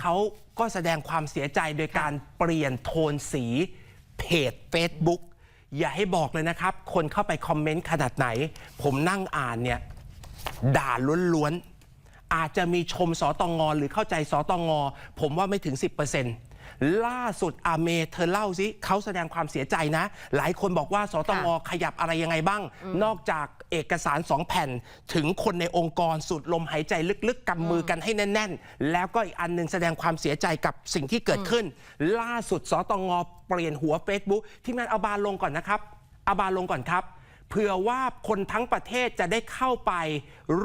เขาก็แสดงความเสียใจโดยการเปลี่ยนโทนสีเพจ Facebook อย่าให้บอกเลยนะครับ คนเข้าไปคอมเมนต์ขนาดไหน ผมนั่งอ่านเนี่ยด่าล้วนๆ อาจจะมีชมสตงหรือเข้าใจสตงผมว่าไม่ถึง 10%ล่าสุดอาเมเธอเล่าสิเขาแสดงความเสียใจนะ หลายคนบอกว่าสตงขยับอะไรยังไงบ้าง นอกจาก เอกสารสองแผ่น ถึงคนในองค์กรสูดลมหายใจลึกๆกำมือกันให้แน่น ๆ แล้วก็อีกอันหนึงแสดงความเสียใจกับสิ่งที่เกิดขึ้น ล่าสุดสตงเปลี่ยนหัว Facebook ที่งานเอาบานลงก่อนนะครับเอาบานลงก่อนครับเผื่อว่าคนทั้งประเทศจะได้เข้าไป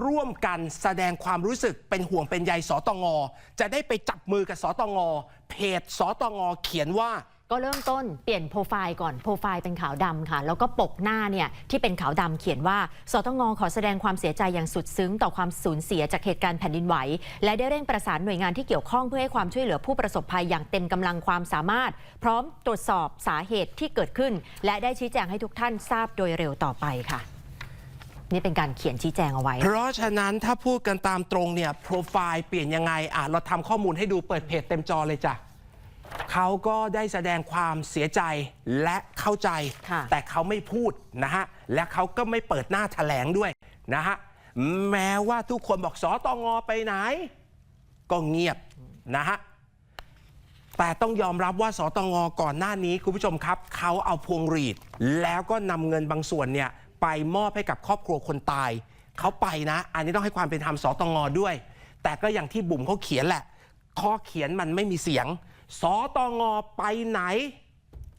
ร่วมกันแสดงความรู้สึกเป็นห่วงเป็นใยสตงจะได้ไปจับมือกับสตงเพจสตงเขียนว่า ก็เริ่มต้นเปลี่ยนโปรไฟล์ก่อนโปรไฟล์เป็นขาวดำค่ะ แล้วก็ปกหน้าเนี่ยที่เป็นขาวดำเขียนว่า สตงขอแสดงความเสียใจอย่างสุดซึ้ง ต่อความสูญเสียจากเหตุการณ์แผ่นดินไหว และได้เร่งประสานหน่วยงานที่เกี่ยวข้องเพื่อให้ความช่วยเหลือผู้ประสบภัยอย่างเต็มกำลังความสามารถ พร้อมตรวจสอบสาเหตุที่เกิดขึ้น และได้ชี้แจงให้ทุกท่านทราบโดยเร็วต่อไปค่ะ นี่เป็นการเขียนชี้แจงเอาไว้ เพราะฉะนั้นถ้าพูดกันตามตรงเนี่ยโปรไฟล์เปลี่ยนยังไงอะเราทำข้อมูลให้ดูเปิดเพจเต็มจอเลยจ้ะ เขาก็ได้แสดงความเสียใจและเข้าใจค่ะแต่เขาไม่พูดนะฮะ และเขาก็ไม่เปิดหน้าแถลงด้วยนะฮะ แม้ว่าทุกคนบอกสอตองอไปไหน ก็เงียบนะฮะ แต่ต้องยอมรับว่าสตงก่อนหน้านี้คุณผู้ชมครับ เขาเอาพวงหรีด แล้วก็นำเงินบางส่วนเนี่ยไปมอบให้กับครอบครัวคนตาย เขาไปนะ อันนี้ต้องให้ความเป็นธรรมสตงด้วย แต่ก็อย่างที่บุ๋มเขาเขียนแหละ ข้อเขียนมันไม่มีเสียง สตงไปไหน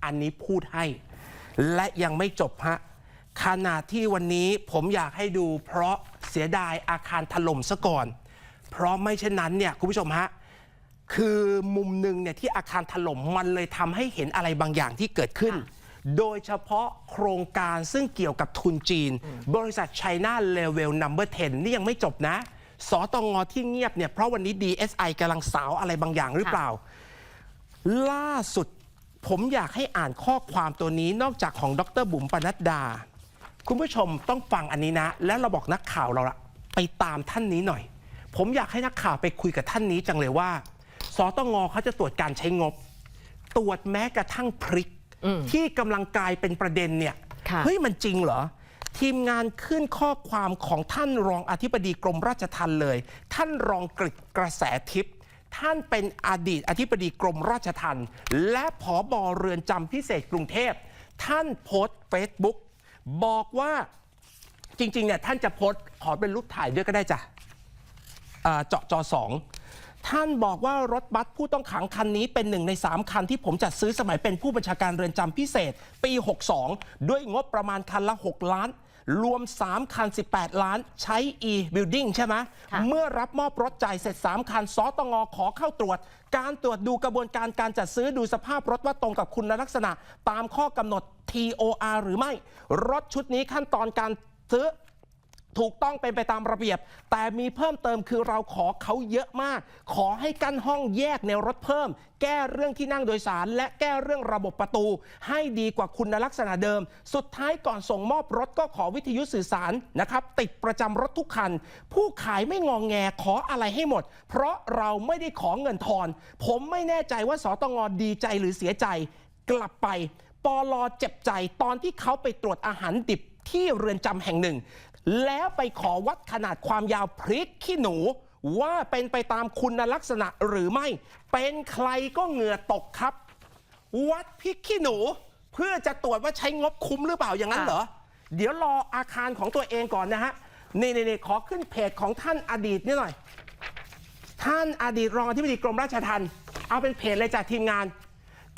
อันนี้พูดให้ และยังไม่จบฮะขณะที่วันนี้ผมอยากให้ดูเพราะเสียดายอาคารถล่มซะก่อน เพราะไม่เช่นนั้นเนี่ยคุณผู้ชมฮะคือมุมหนึ่งเนี่ยที่อาคารถล่มมันเลยทำให้เห็นอะไรบางอย่างที่เกิดขึ้น โดยเฉพาะโครงการซึ่งเกี่ยวกับทุนจีน บริษัท China Level Number 10 นี่ยังไม่จบนะ สตงที่เงียบเนี่ยเพราะวันนี้ DSI กำลังสาวอะไรบางอย่างหรือเปล่า ล่าสุดผมอยากให้อ่านข้อความตัวนี้นอกจากของดรบุ๋มปนัดดา คุณผู้ชมต้องฟังอันนี้นะ แล้วเราบอกนักข่าวเราละไปตามท่านนี้หน่อย ผมอยากให้นักข่าวไปคุยกับท่านนี้จังเลยว่าสตงเขาจะตรวจการใช้งบ ตรวจแม้กระทั่งพริกอืมที่กำลังกลายเป็นประเด็นเนี่ยค่ะเฮ้ยมันจริงเหรอ ทีมงานขึ้นข้อความของท่านรองอธิบดีกรมราชทัณฑ์เลย ท่านรองกฤษกระแสทิพย์ ท่านเป็นอดีตอธิบดีกรมราชทัณฑ์และผอบอเรือนจำพิเศษกรุงเทพ ท่านโพสต์เฟซบุ๊กบอกว่าจริงๆเนี่ยท่านจะโพสต์ขอเป็นรูปถ่ายด้วยก็ได้จ้ะเจาะจอสองท่านบอกว่ารถบัสผู้ต้องขังคันนี้เป็นหนึ่งใน 3 คันที่ผมจัดซื้อสมัยเป็นผู้บัญชาการเรือนจำพิเศษ ปี 62 ด้วยงบประมาณคันละ 6 ล้าน รวม 3 คัน 18 ล้านใช้ e-building ใช่ไหมค่ะเมื่อรับมอบรถจ่ายเสร็จ 3 คันสตงขอเข้าตรวจ การตรวจดูกระบวนการการจัดซื้อดูสภาพรถว่าตรงกับคุณลักษณะ ตามข้อกำหนด TOR หรือไม่ รถชุดนี้ขั้นตอนการซื้อ ถูกต้องเป็นไปตามระเบียบ แต่มีเพิ่มเติมคือเราขอเขาเยอะมาก ขอให้กั้นห้องแยกแนวรถเพิ่ม แก้เรื่องที่นั่งโดยสาร และแก้เรื่องระบบประตู ให้ดีกว่าคุณลักษณะเดิม สุดท้ายก่อนส่งมอบรถก็ขอวิทยุสื่อสารนะครับ ติดประจำรถทุกคัน ผู้ขายไม่งองแงขออะไรให้หมด เพราะเราไม่ได้ขอเงินทอน ผมไม่แน่ใจว่าสตงดีใจหรือเสียใจ กลับไปปลอเจ็บใจตอนที่เขาไปตรวจอาหารดิบ ที่เรือนจำแห่งหนึ่ง แล้วไปขอวัดขนาดความยาวพริกขี้หนู ว่าเป็นไปตามคุณลักษณะหรือไม่ เป็นใครก็เหงื่อตกครับ วัดพริกขี้หนู เพื่อจะตรวจว่าใช้งบคุ้มหรือเปล่าอย่างนั้นเหรอ เดี๋ยวรออาคารของตัวเองก่อนนะฮะนี่นี่ขอขึ้นเพจของท่านอดีตนี่หน่อย ท่านอดีตรองอธิบดีกรมราชทัณฑ์เอาเป็นเพจเลยจากทีมงาน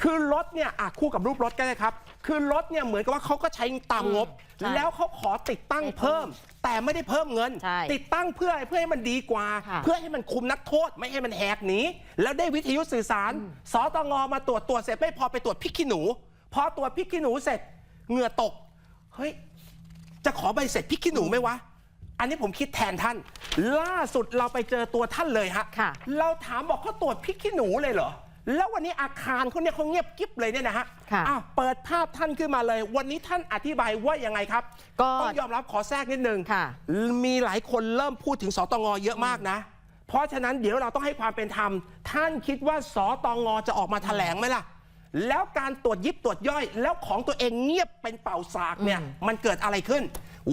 คือรถเนี่ยอะคู่กับรูปรถก็ได้ครับ คือรถเนี่ยเหมือนกับว่าเขาก็ใช้ตามงบ ใช่แล้วเขาขอติดตั้งเพิ่ม แต่ไม่ได้เพิ่มเงิน ใช่ติดตั้งเพื่ออะไรเพื่อให้มันดีกว่า ค่ะ เพื่อให้มันคุมนักโทษไม่ให้มันแหกหนีแล้วได้วิทยุสื่อสารสตงมาตรวจตรวจเสร็จไม่พอไปตรวจพริกขี้หนู พอตรวจพริกขี้หนูเสร็จเหงื่อตกเฮ้ย จะขอใบเสร็จพริกขี้หนูไหมวะ อันนี้ผมคิดแทนท่าน ล่าสุดเราไปเจอตัวท่านเลยฮะ ค่ะ เราถามบอกเขาตรวจพริกขี้หนูเลยเหรอ แล้ววันนี้อาคารเขาเนี่ยเขาเงียบกิ๊บเลยเนี่ยนะฮะค่ะอ้าวเปิดภาพท่านขึ้นมาเลย วันนี้ท่านอธิบายว่ายังไงครับก็ต้องยอมรับขอแทรกนิดนึงค่ะ มีหลายคนเริ่มพูดถึงสตงเยอะมากนะ เพราะฉะนั้นเดี๋ยวเราต้องให้ความเป็นธรรม ท่านคิดว่าสตงจะออกมาแถลงไหมล่ะ แล้วการตรวจยิบตรวจย่อย แล้วของตัวเองเงียบเป็นเป่าสากเนี่ยมันเกิดอะไรขึ้น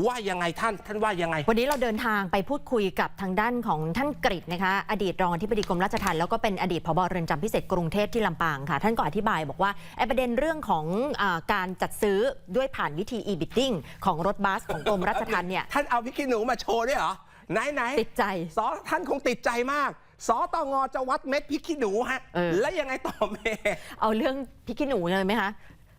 ว่ายังไงท่านท่านว่ายังไง วันนี้เราเดินทางไปพูดคุยกับทางด้านของท่านกฤษนะคะ อดีตรองอธิบดีกรมราชทัณฑ์แล้วก็เป็นอดีตผบเรือนจำพิเศษกรุงเทพที่ลำปางค่ะ ท่านก็อธิบายบอกว่าไอ้ประเด็นเรื่องของอาการจัดซื้อด้วยผ่านวิธี e-bidding ของรถบัสของกรมราชทัณฑ์เนี่ย ท่านเอาพริกขี้หนูมาโชว์ด้วยเหรอ ไหนไหนติดใจ สอท่านคงติดใจมากสตงจะวัดเม็ดพริกขี้หนูฮะ เออ แล้วยังไงต่อเมย์เอาเรื่องพริกขี้หนูเลยไหมคะ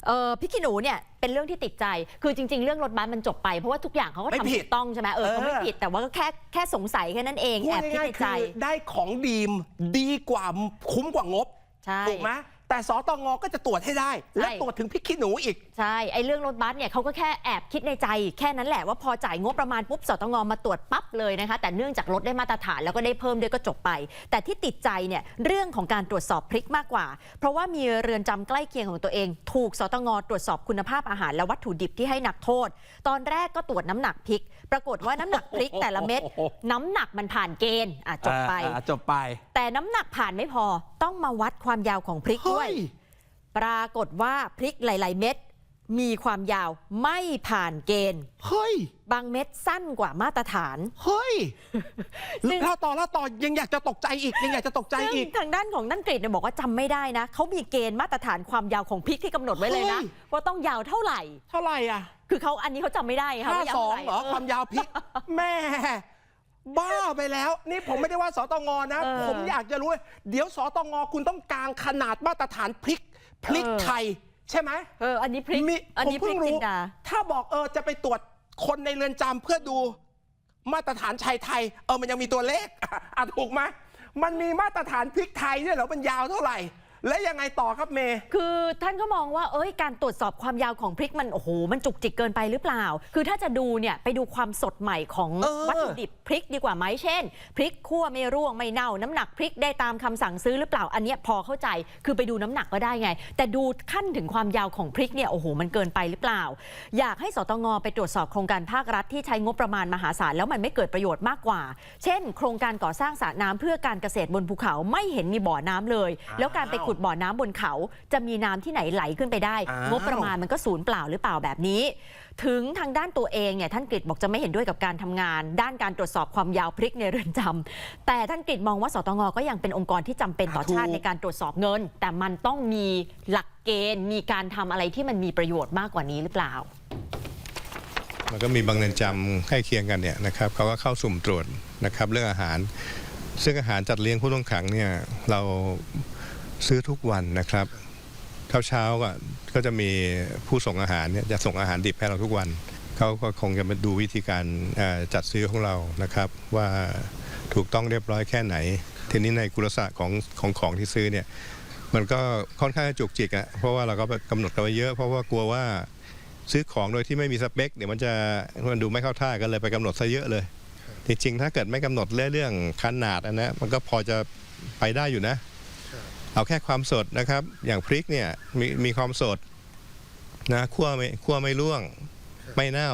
เออพริกขี้หนูเนี่ยเป็นเรื่องที่ติดใจ คือจริง ๆ เรื่องรถบัสมันจบไปเพราะว่าทุกอย่างเขาก็ไม่ทำผิถูดกต้องใช่ไหมเออเขาไม่เออ ผิดแต่ว่าก็แค่แค่สงสัยแค่นั้นเองพูแอดบคิดง่ายในๆใจคือได้ของดีมดีกว่าคุ้มกว่างบ ใช่ ถูกไหม แต่สตงก็จะตรวจให้ได้ และใช่ตรวจถึงพริกขี้หนูอีก ใช่ ไอ้เรื่องรถบัสเนี่ยเขาก็แค่แอบคิดในใจ แค่นั้นแหละว่าพอจ่ายงบประมาณปุ๊บสตงมาตรวจปั๊บเลยนะคะ แต่เนื่องจากรถได้มาตรฐานแล้วก็ได้เพิ่มด้วยก็จบไป แต่ที่ติดใจเนี่ยเรื่องของการตรวจสอบพริกมากกว่า เพราะว่ามีเรือนจำใกล้เคียงของตัวเอง ถูกสตงตรวจสอบคุณภาพอาหารและวัตถุดิบที่ให้หนักโทษ ตอนแรกก็ตรวจน้ำหนักพริก ปรากฏว่าน้ำหนักพริกแต่ละเม็ดน้ำหนักมันผ่านเกณฑ์อะจบไปอ่าจบไป แต่น้ำหนักผ่านไม่พอต้องมาวัดความยาวของพริกด้วย ปรากฏว่าพริกหลาย ๆ เม็ดมีความยาวไม่ผ่านเกณฑ์ เฮ้ย บางเม็ดสั้นกว่ามาตรฐาน เฮ้ยซึ่งแล้วต่อแล้วต่อยังอยากจะตกใจอีกยังอยากจะตกใจซึ่งอีก ทางด้านของนั่นกรีดเนี่ยบอกว่าจำไม่ได้นะ เขามีเกณฑ์มาตรฐานความยาวของพริกที่กำหนดไว้เลยนะเฮ้ยว่าต้องยาวเท่าไหร่ เท่าไหร่อะ คือเขาอันนี้เขาจำไม่ได้ค่ะห้าว่ายาวสอเท่างไหร่เหรอความยาวพริก แม่ บ้าไปแล้ว นี่ผมไม่ได้ว่าสตงนะ เออ ผมอยากจะรู้เดี๋ยวสตงคุณต้องกางขนาดมาตรฐานพริกพริกเออไทย ใช่ไหม เออ อันนี้พริก มีอันนี้ผมพริเพิ่กงจิรู้ นดา ถ้าบอกเออจะไปตรวจคนในเรือนจำเพื่อดูมาตรฐานชายไทย เออมันยังมีตัวเลข อะถูกไหมมันมีมาตรฐานพริกไทยเนี่ยเหรอมันยาวเท่าไหร่ และยังไงต่อครับเมย์คือท่านก็มองว่าเอ้ยการตรวจสอบความยาวของพริกมันโอ้โหมันจุกจิกเกินไปหรือเปล่า คือถ้าจะดูเนี่ยไปดูความสดใหม่ของเออวัตถุดิบพริกดีกว่าไหมเช่น พริกคั่วไม่ร่วงไม่เน่า น้ำหนักพริกได้ตามคำสั่งซื้อหรือเปล่า อันเนี้ยพอเข้าใจคือไปดูน้ำหนักก็ได้ไง แต่ดูขั้นถึงความยาวของพริกเนี่ยโอ้โหมันเกินไปหรือเปล่า อยากให้สตงไปตรวจสอบโครงการภาครัฐที่ใช้งบประมาณมหาศาลแล้วมันไม่เกิดประโยชน์มากกว่า เช่น โครงการก่อสร้างสระน้ำเพื่อการเกษตรบนภูเขาไม่เห็นมีบ่อน้ำเลย แล้วการไปขุดบ่อน้ำบนเขา จะมีน้ำที่ไหนไหลขึ้นไปได้อ้าวงบประมาณมันก็ศูนย์เปล่าหรือเปล่าแบบนี้ ถึงทางด้านตัวเองเนี่ยท่านกฤษบอกจะไม่เห็นด้วยกับการทำงาน ด้านการตรวจสอบความยาวพริกในเรือนจำแต่ท่านกฤษมองว่าสตงก็ยังเป็นองค์กรที่จำเป็นต่อถูกชาติในการตรวจสอบเงิน แต่มันต้องมีหลักเกณฑ์ มีการทำอะไรที่มันมีประโยชน์มากกว่านี้หรือเปล่ามันก็มีบางเรือนจำใกล้เคียงกันเนี่ยนะครับเขาก็เข้าสุ่มตรวจนะครับเรื่องอาหาร ซึ่งอาหารจัดเลี้ยงผู้ต้องขังเนี่ยเรา ซื้อทุกวันนะครับเช้าเช้าก็ก็จะมีผู้ส่งอาหารเนี่ยจะส่งอาหารดิบให้เราทุกวันเขาก็คงจะมาดูวิธีการจัดซื้อของเรานะครับ ว่าถูกต้องเรียบร้อยแค่ไหน ทีนี้ในกุลศาสตร์ของของของที่ซื้อเนี่ยมันก็ค่อนข้างจุกจิกอะเพราะว่าเราก็กำหนดกันไว้เยอะ เพราะว่ากลัวว่าซื้อของโดยที่ไม่มีสเปคเดี๋ยวมันจะมันดูไม่เข้าท่ากันเลยไปกำหนดซะเยอะเลย จริงๆ ถ้าเกิดไม่กำหนดเรื่องขนาดอันนะมันก็พอจะไปได้อยู่นะ เอาแค่ความสดนะครับ อย่างพริกเนี่ยมีมีความสดนะคั่วไม่คั่วไม่ร่วงไม่เน่า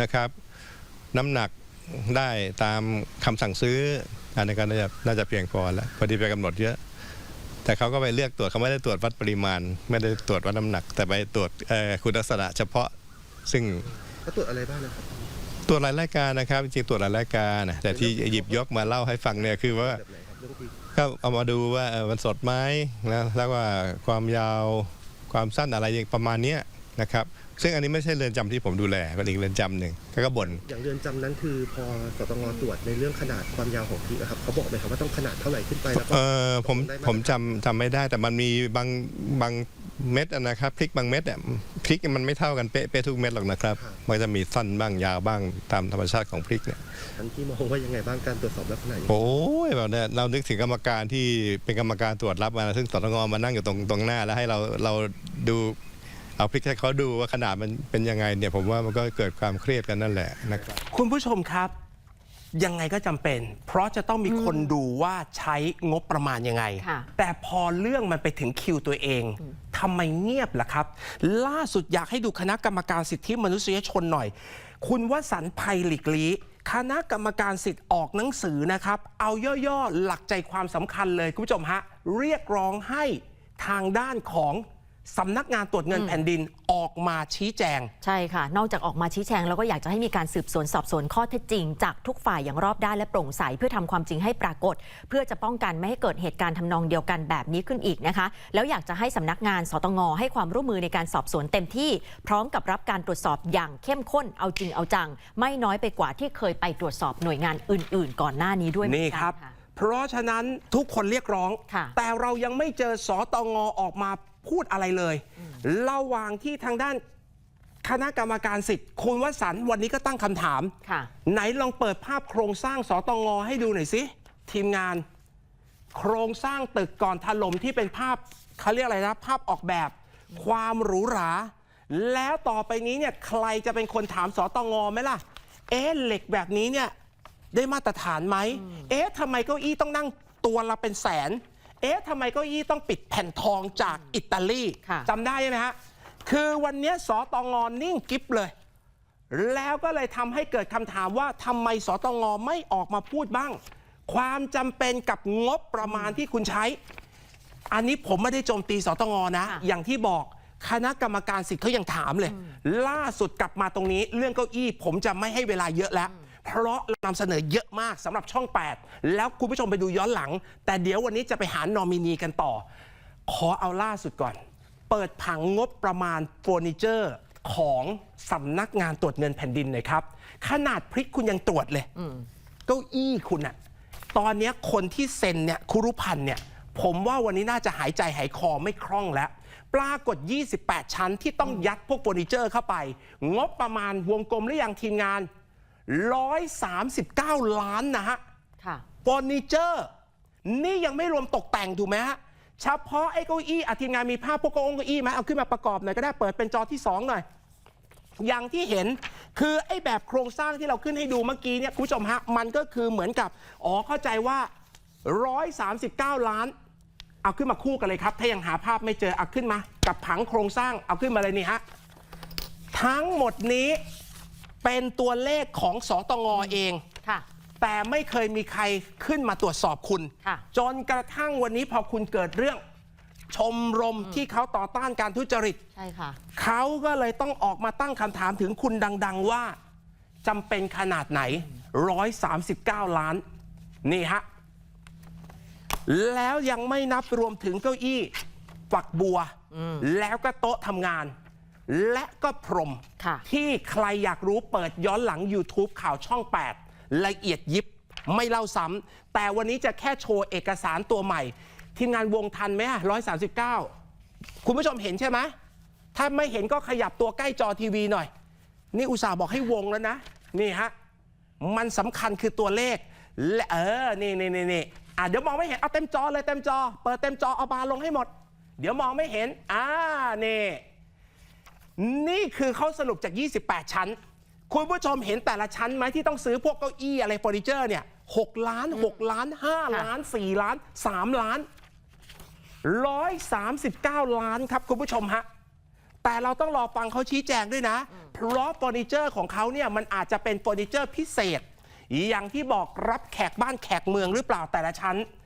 นะครับ น้ำหนักได้ตามคำสั่งซื้ออันนี้ก็น่าจะน่าจะเพียงพอแล้วพอดีไปกำหนดเยอะ แต่เขาก็ไปเลือกตรวจเขาไม่ได้ตรวจวัดปริมาณ ไม่ได้ตรวจวัดน้ำหนัก แต่ไปตรวจเอ่อคุณลักษณะเฉพาะซึ่งเขาตรวจอะไรบ้างนะครับตรวจหลายรายการนะครับจริงๆตรวจหลายรายการนะแต่ที่หยิบยกมาเล่าให้ฟังเนี่ยคือว่า ก็เอามาดูว่าเออมันสดไหมนะแล้วว่าความยาวความสั้นอะไรอย่างประมาณนี้ นะครับซึ่งอันนี้ไม่ใช่เรือนจำที่ผมดูแลเป็นอีกเรือนจำหนึ่งเขาก็บ่นอย่างเรือนจำนั้นคือพอสตงตรวจในเรื่องขนาดความยาวของพริกอะครับเขาบอกไหมครับว่าต้องขนาดเท่าไหร่ขึ้นไปแล้วก็เออผมได้ไหมผมจำจำไม่ได้แต่มันมีบางบางเม็ดอะนะครับพริกบางเม็ดเนี่ยพริกมันไม่เท่ากันเป๊ะเป๊ะทุกเม็ดหรอกนะครับ มันจะมีสั้นบ้างยาวบ้างตามธรรมชาติของพริกเนี่ยท่านที่มองว่ายังไงบ้างการตรวจสอบลักษณะอย่างนี้โอ้ยแบบเนี่ยเรานึกถึงกรรมการที่เป็นกรรมการตรวจรับมาซึ่งสตงมานั่งอยู่ตรงตรงหน้าแล้วให้เราเราดู เอาพริกให้เขาดูว่าขนาดมันเป็นยังไงเนี่ยผมว่ามันก็เกิดความเครียดกันนั่นแหละนะครับ คุณผู้ชมครับ ยังไงก็จำเป็น เพราะจะต้องมีคนดูว่าใช้งบประมาณยังไง ค่ะ แต่พอเรื่องมันไปถึงคิวตัวเองทำไมเงียบล่ะครับ ล่าสุดอยากให้ดูคณะกรรมการสิทธิมนุษยชนหน่อย คุณวสันต์ภัยหลีกลีคณะกรรมการสิทธิ์ออกหนังสือนะครับ เอาย่อๆหลักใจความสำคัญเลยคุณผู้ชมฮะเรียกร้องให้ทางด้านของ สำนักงานตรวจเงินแผ่นดินออกมาชี้แจง ใช่ค่ะ นอกจากออกมาชี้แจง แล้วก็อยากจะให้มีการสืบสวนสอบสวนข้อเท็จจริง จากทุกฝ่ายอย่างรอบด้านและโปร่งใสเพื่อทำความจริงให้ปรากฏ เพื่อจะป้องกันไม่ให้เกิดเหตุการณ์ทำนองเดียวกันแบบนี้ขึ้นอีกนะคะ แล้วอยากจะให้สำนักงานสตงให้ความร่วมมือในการสอบสวนเต็มที่ พร้อมกับรับการตรวจสอบอย่างเข้มข้นเอาจริงเอาจัง ไม่น้อยไปกว่าที่เคยไปตรวจสอบหน่วยงานอื่น ๆ ก่อนหน้านี้ด้วยเหมือนี่นกัครับะเพราะฉะนั้นทุกคนเรียกร้องค่ะแต่เรายังไม่เจอสอตงออกมา พูดอะไรเลยระหว่างที่ทางด้านคณะกรรมการสิทธิ์ คุณวสันต์วันนี้ก็ตั้งคำถามค่ะไหนลองเปิดภาพโครงสร้างสตงให้ดูหน่อยสิ ทีมงาน โครงสร้างตึกก่อนถล่มที่เป็นภาพเขาเรียกอะไรนะ ภาพออกแบบ ความหรูหรา แล้วต่อไปนี้เนี่ยใครจะเป็นคนถามสตงไหมล่ะ เอ๊ะเหล็กแบบนี้เนี่ยได้มาตรฐานไหม เอ๊ะทำไมเก้าอี้ต้องนั่งตัวละเป็นแสน เอ๊ะทำไมเก้าอี้ต้องปิดแผ่นทองจากอิตาลีค่ะ จำได้ใช่ไหมฮะ คือวันเนี้ยสตงนิ่งกิฟเลย แล้วก็เลยทำให้เกิดคำถามว่าทำไมสตงไม่ออกมาพูดบ้าง ความจำเป็นกับงบประมาณที่คุณใช้ อันนี้ผมไม่ได้โจมตีสตงนะ ค่ะ อย่างที่บอกคณะกรรมการสิทธิ์เขายังถามเลย ล่าสุดกลับมาตรงนี้ เรื่องเก้าอี้ผมจะไม่ให้เวลาเยอะแล้ว เพราะเรานำเสนอเยอะมากสำหรับช่อง 8 แล้วคุณผู้ชมไปดูย้อนหลัง แต่เดี๋ยววันนี้จะไปหานอมินีกันต่อ ขอเอาล่าสุดก่อน เปิดผังงบประมาณเฟอร์นิเจอร์ของสำนักงานตรวจเงินแผ่นดินหน่อยครับ ขนาดพริกคุณยังตรวจเลยเก้าอี้คุณอะตอนนี้คนที่เซ็นเนี่ยคุรุพันธ์เนี่ย ผมว่าวันนี้น่าจะหายใจหายคอไม่คล่องแล้ว ปรากฏ 28 ชั้นที่ต้องยัดพวกเฟอร์นิเจอร์เข้าไป งบประมาณวงกลมหรือยังทีมงาน 139 ล้านนะฮะค่ะเฟอร์นิเจอร์ นี่ยังไม่รวมตกแต่งถูกไหมฮะเฉพาะไอ้เก้าอี้อะทีมงานมีภาพพวกเก้าองเก้าอี้ไหมเอาขึ้นมาประกอบหน่อยก็ได้เปิดเป็นจอที่ 2 หน่อย อย่างที่เห็นคือไอ้แบบโครงสร้างที่เราขึ้นให้ดูเมื่อกี้เนี่ยคุณผู้ชมฮะ มันก็คือเหมือนกับอ๋อเข้าใจว่า 139 ล้าน เอาขึ้นมาคู่กันเลยครับ ถ้ายังหาภาพไม่เจอเอาขึ้นมา กับผังโครงสร้างเอาขึ้นมาเลยนี่ฮะทั้งหมดนี้ เป็นตัวเลขของสตงเอง ค่ะ แต่ไม่เคยมีใครขึ้นมาตรวจสอบคุณ ค่ะ จนกระทั่งวันนี้พอคุณเกิดเรื่อง ชมรมที่เขาต่อต้านการทุจริต ใช่ค่ะ เขาก็เลยต้องออกมาตั้งคำถามถึงคุณดัง ๆ ว่าจำเป็นขนาดไหน 139 ล้าน นี่ฮะ แล้วยังไม่นับรวมถึงเก้าอี้ฝักบัว แล้วก็โต๊ะทำงาน และก็พรมค่ะที่ใครอยากรู้เปิดย้อนหลัง YouTube ข่าวช่อง 8 ละเอียดยิบไม่เล่าซ้ำแต่วันนี้จะแค่โชว์เอกสารตัวใหม่ ทีมงานวงทันไหมร้อยสาคุณผู้ชมเห็นใช่ไหมถ้าไม่เห็นก็ขยับตัวใกล้จอทีวีหน่อย นี่อุตส่าห์บอกให้วงแล้วนะ นี่ฮะ มันสำคัญคือตัวเลขและเออ นี่นี่นี่นี่อะเดี๋ยวมองไม่เห็น เอาเต็มจอเลยเต็มจอ เปิดเต็มจอเอาบาร์ลงให้หมด เดี๋ยวมองไม่เห็น อ่า นี่ นี่คือเขาสรุปจาก 28 ชั้น คุณผู้ชมเห็นแต่ละชั้นไหมที่ต้องซื้อพวกเก้าอี้อะไรเฟอร์นิเจอร์เนี่ย6ล้าน 6 ล้าน 5 ล้าน 4 ล้าน 3 ล้าน 139 ล้านครับคุณผู้ชมฮะแต่เราต้องรอฟังเขาชี้แจงด้วยนะ เพราะเฟอร์นิเจอร์ของเขาเนี่ยมันอาจจะเป็นเฟอร์นิเจอร์พิเศษ อย่างที่บอกรับแขกบ้านแขกเมืองหรือเปล่าแต่ละชั้น